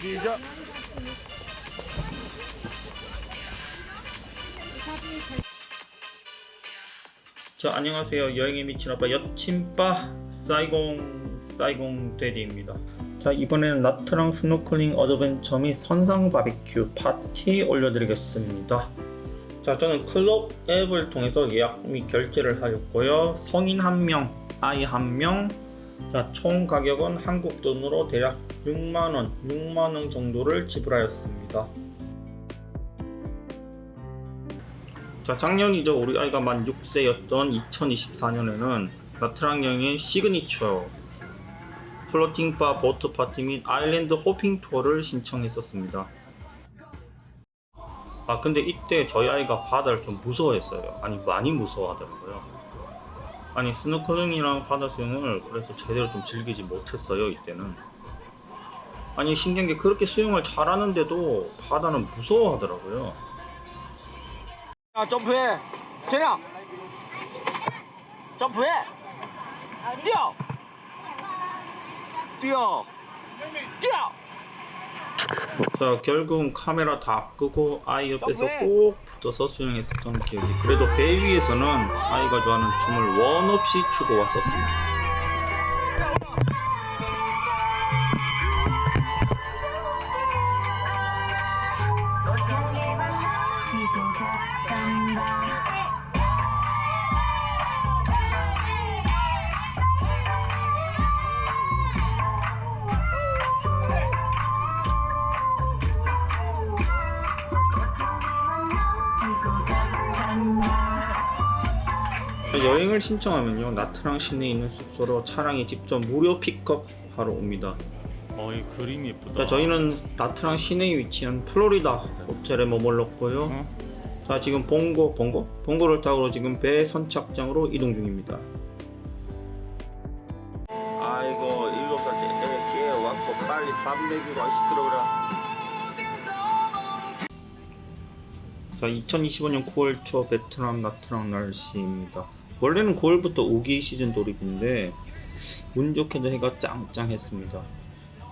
시작. 자 안녕하세요. 여행에 미친 아빠 여친빠 사이공 사이공 데디입니다. 자 이번에는 나트랑 스노클링 어드벤처 및 선상 바비큐 파티 올려드리겠습니다 자 저는 클럽 앱을 통해서 예약 및 결제를 하였고요. 성인 1명 아이 1명. 자, 총 가격은 한국 돈으로 대략 6만원 6만원 정도를 지불하였습니다. 자 작년이죠. 우리 아이가 만 6세였던 2024년에는 나트랑 여행의 시그니처 플로팅바 보트 파티 및 아일랜드 호핑 투어를 신청했었습니다 아 근데 이때 저희 아이가 바다를 좀 무서워했어요 아니 많이 무서워하더라고요 아니 스노클링이랑 바다 수영을 그래서 제대로 좀 즐기지 못했어요 이때는 아니 게 그렇게 수영을 잘하는데도 바다는 무서워하더라고요 야, 점프해. 재량. 점프해. 뛰어. 뛰어. 뛰어. 자 결국은 카메라 다 끄고 아이 옆에서! 꼭 붙어서 수영했었던 기억이 그래도 배 위에서는 아이가 좋아하는 춤을 원 없이 추고 왔었습니다 여행을 신청하면요 나트랑 시내에 있는 숙소로 차량이 직접 무료 픽업하러 옵니다. 어, 이 그림이 예쁘다. 자 저희는 나트랑 시내에 위치한 플로리다 호텔에 머물렀고요. 어? 자 지금 봉고 봉고? 봉고를 타고 지금 배 선착장으로 이동 중입니다. 아이고 일곱 살째 애 깨워갖고 빨리 밥 먹이고 시끄러워라 자 2025년 9월 초 베트남 나트랑 날씨입니다 원래는 9월부터 우기 시즌 돌입인데 운 좋게도 해가 짱짱했습니다.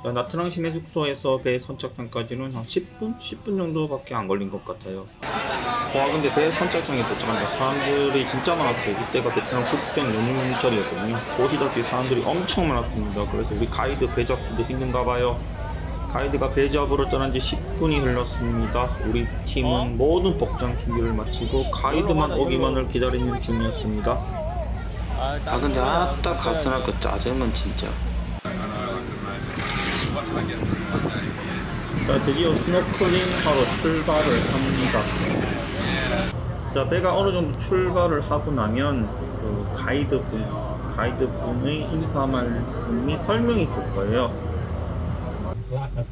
자, 나트랑 시내 숙소에서 배 선착장까지는 한 10분? 10분 정도밖에 안 걸린 것 같아요. 와 근데 배 선착장에 도착하니까 사람들이 진짜 많았어요. 이때가 베트남 국경 연휴철이었거든요. 보시다시피 사람들이 엄청 많았습니다. 그래서 우리 가이드 배 잡기도 힘든가 봐요 가이드가 배 잡으러 떠난 지 10분이 흘렀습니다. 우리 팀은 모든 복장 준비를 마치고 가이드만 오기만을 기다리는 중이었습니다. 아 근데 아따 가스나 그 짜증은 진짜. 자 드디어 스노클링 하러 출발을 합니다. 자 배가 어느 정도 출발을 하고 나면 그 가이드 분 가이드 분의 인사 말씀이 설명이 있을 거예요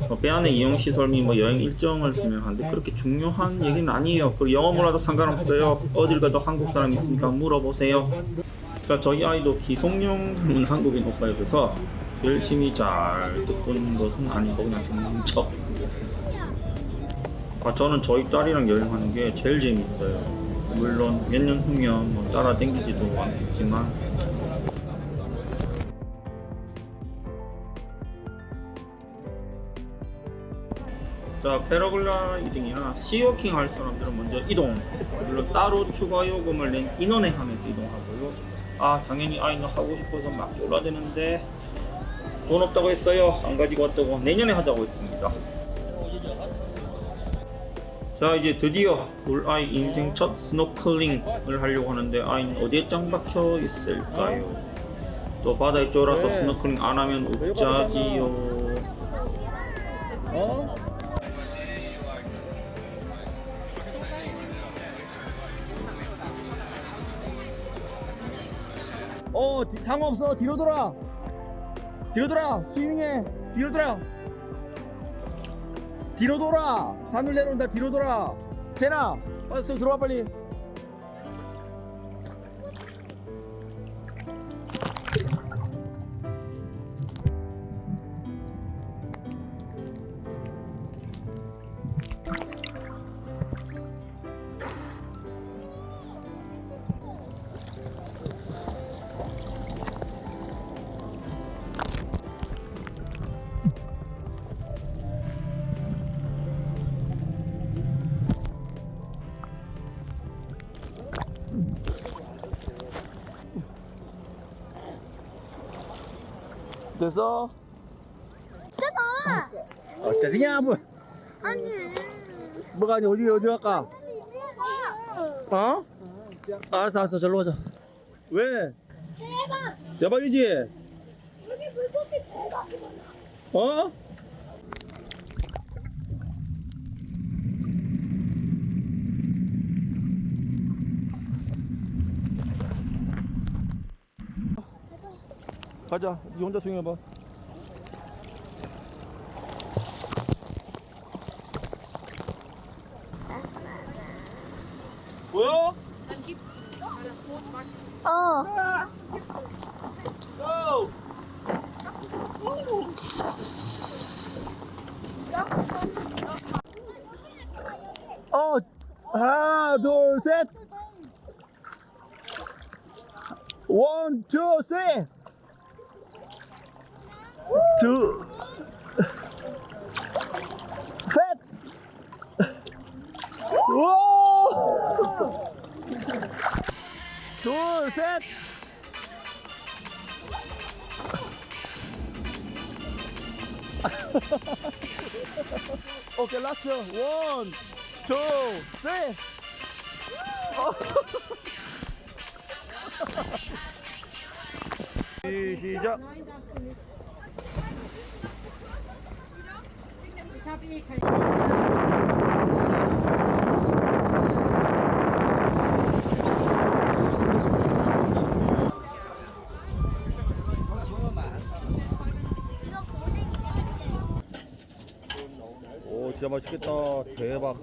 어, 배 안에 이용 시설 및 뭐 여행 일정을 설명하는데 그렇게 중요한 얘기는 아니에요. 그리고 영어 몰라도 상관없어요. 어딜 가도 한국 사람 있으니까 물어보세요. 자 저희 아이도 기성용 닮은 한국인 오빠여서 열심히 잘 듣고 있는 것은 아니고 그냥 듣는 척. 아, 저는 저희 딸이랑 여행하는 게 제일 재밌어요. 물론 몇 년 후면 뭐 따라 댕기지도 않겠지만 자 패러글라이딩이나 시워킹 할 사람들은 먼저 이동 물론 따로 추가 요금을 낸 인원에 한해서 이동하고요 아 당연히 아이는 하고 싶어서 막 졸라대는데 돈 없다고 했어요 안 가지고 왔다고 내년에 하자고 했습니다 자 이제 드디어 우리 아이 인생 첫 스노클링을 하려고 하는데 아이는 어디에 짱 박혀 있을까요? 또 바다에 쫄아서 네. 스노클링 안 하면 웃자지요. 어? 어, 뒤- 상관없어. 뒤로 돌아. 뒤로 돌아. 스위밍해. 뒤로 돌아. 뒤로 돌아. 산을 내려온다. 뒤로 돌아. 제나, 빨리 좀 들어와 빨리. 됐어? 됐다. 어쩌냐 뭐 아니. 뭐가 아니 어디 어디 갈까? 어? 알았어 알았어 절로 가자 왜? 대박. 대박이지? 여기 물고기 대박. 어? 가자 니 혼자 수영해봐 보여? 어. 고! 어, 하나, 둘, 셋. 원, 투, 쓰리. 두, 셋. 오! 둘, 셋. 오케이, 라스트. 원, 투, 쓰리. 시- 시작. 오, 진짜 맛있겠다. 대박.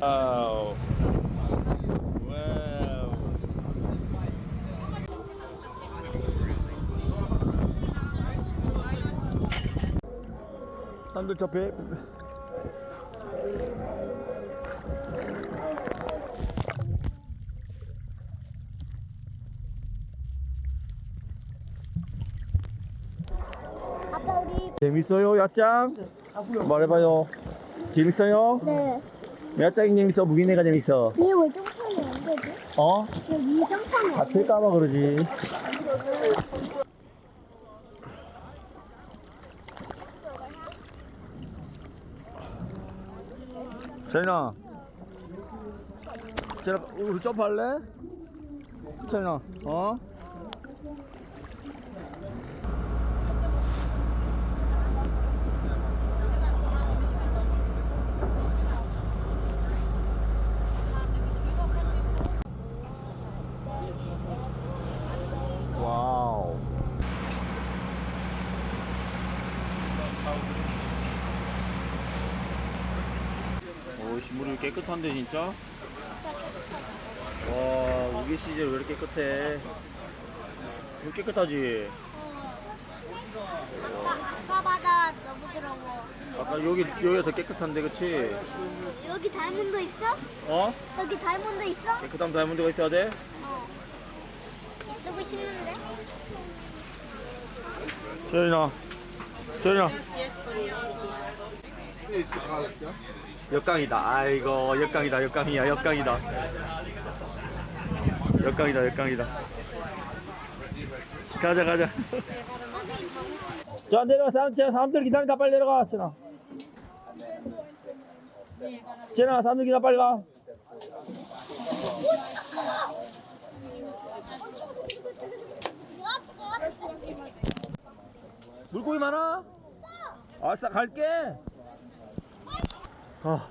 와우. 와우. 사람들 저 배. 아빠 우리 재밌어요, 야짱? 말해봐요. 재밌어요? 네. 야짱이 재밌어, 무기네가 재밌어. 얘왜 점프하면 안 되지? 어? 안? 다칠까봐 그러지. 재인아. 재인아, 우리 점프할래? 재인아, 어? 오, 물이 깨끗한데 진짜? 와, 우기 시절 왜 이렇게 깨끗해? 물 깨끗하지? 아까, 아까 바다 너무 더러워. 아까 여기 여기가 더 깨끗한데, 그치? 여기 다이몬드 있어? 어? 여기 다이몬드 있어? 깨끗한 다이아몬드가 있어야 돼? 어. 쓰고 싶는데? 재인아. 재인아. 역강이다. 아이고, 역강이다, 역강이야, 역강이다. 역강이다, 역강이다. 가자, 가자. 자, 내려가. 사람, 쟤 사람들 기다린다. 빨리 내려가. 재인아. 재인아, 사람들 기다려. 빨리 가. 물고기 많아? 알았어, 갈게. 아,